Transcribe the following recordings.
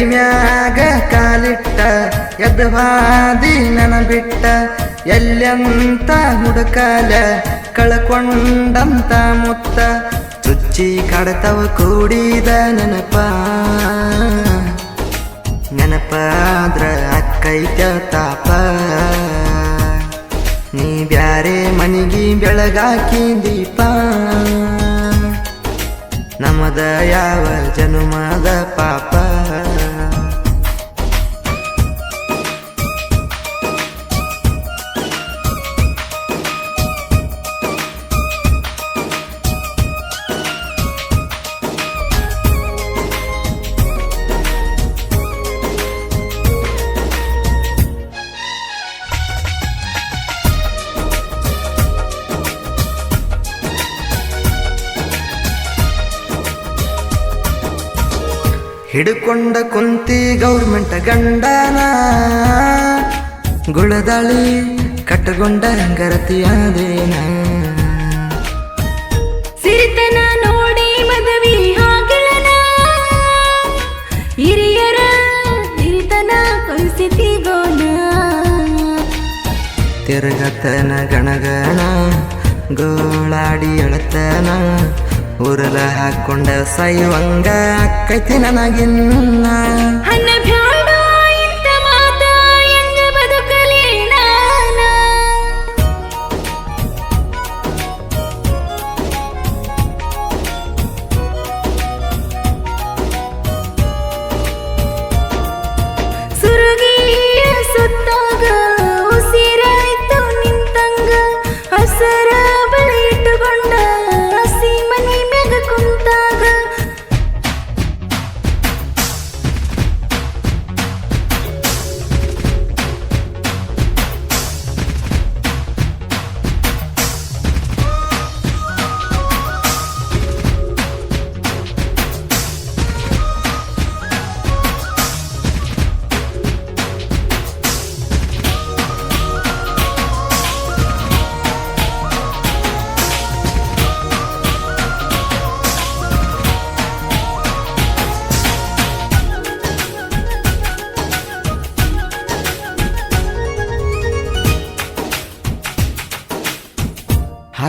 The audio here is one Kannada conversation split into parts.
ಎದಿ ಮ್ಯಾಗ ಕಾಲಿಟ್ಟ ಎದ್ವಾದಿ ಹಾದಿ ನನ ಬಿಟ್ಟ ಎಲ್ಲೆಂತ ಹುಡುಕಾಲ ಕಳ್ಕೊಂಡಂತ ಮುತ್ತ, ಚುಚ್ಚಿ ಕಡತವ ಕೂಡಿದ ನೆನಪ. ನೆನಪಾದ್ರ ಅಕ್ಕೈತ ತಾಪ. ನೀ ಬ್ಯಾರೆ ಮನಿಗಿ ಬೆಳಗಾಕಿ ದೀಪ. ನಮದ ಯಾವ ಜನುಮದ ಪಾಪ. ಹಿಡ್ಕೊಂಡ ಕುಂತಿ ಗೌರ್ಮೆಂಟ್ ಗಂಡನ. ಗುಳದಾಳಿ ಕಟ್ಟಗೊಂಡ ಗರತಿಯಾದೇನ ಸಿರಿತನ ನೋಡಿ ಮದವಿ ಹಾಗೆಳನ. ಹಿರಿಯರ ಹಿರಿತನ ಕಲಿಸಿತಿ ಗೋನ ತಿರುಗತನ ಗಣಗಣ ಗೋಳಾಡಿ ಅಳತನ. ಉರಲ ಹಾಕೊಂಡ ಸೈವಂಗ ಅಕ್ಕೈತಿ ನನಗಿನ್ನ.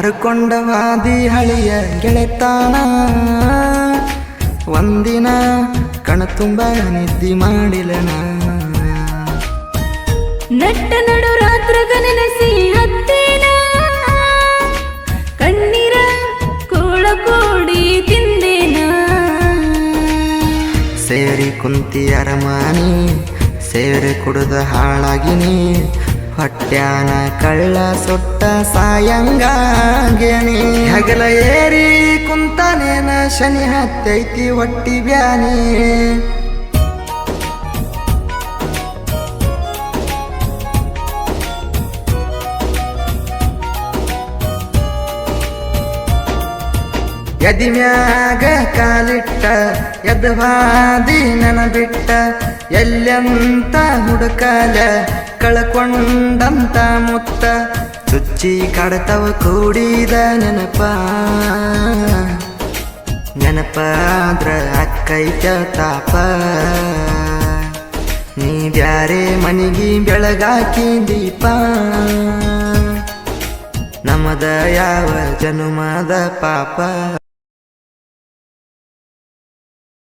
ಹರ್ಕೊಂಡ ವಾದಿ ಹಳಿಯ ಗೆಳೆತಾನ. ಒಂದಿನ ಕಣ ತುಂಬ ನಿದ್ದಿ ಮಾಡಿಲನ. ನಟ್ಟ ನಡು ರಾತ್ರಗ ನೆನೆಸಿ ಹತ್ತೇನ. ಕಣ್ಣೀರ ಕೋಳ ಕೋಡಿ ತಿಂದೇನ. ಸೇರಿ ಕುಂತಿ ಅರಮಾನಿ ಸೇರಿ ಕುಡಿದ ಹಾಳಾಗಿನಿ. ಹೊಟ್ಯಾನ ಕಳ್ಳ ಸುಟ್ಟ ಸಾಯಂಗಾಗ್ಯನಿ ಹಗಲ ಏರಿ ಕುಂತಾನೇನ ಶನಿ ಹತ್ತೈತಿ ಹೊಟ್ಟಿ ಬ್ಯಾನಿ. ಎದಿ ಮ್ಯಾಗ ಕಾಲಿಟ್ಟ ಎದ್ವಾದಿ ನನ ಬಿಟ್ಟ ಎಲ್ಲೆಂತ ಹುಡುಕಾಲ ಕಳ್ಕೊಂಡಂತ ಮುತ್ತ ಚುಚ್ಚಿ ಕಡತವ ಕೂಡಿದ ನೆನಪ. ನೆನಪಾದ್ರ ಅಕ್ಕೈತ ತಾಪ. ನೀ ಬ್ಯಾರೆ ಮನಿಗಿ ಬೆಳಗಾಕಿ ದೀಪ. ನಮದ ಯಾವ ಜನುಮದ ಪಾಪ.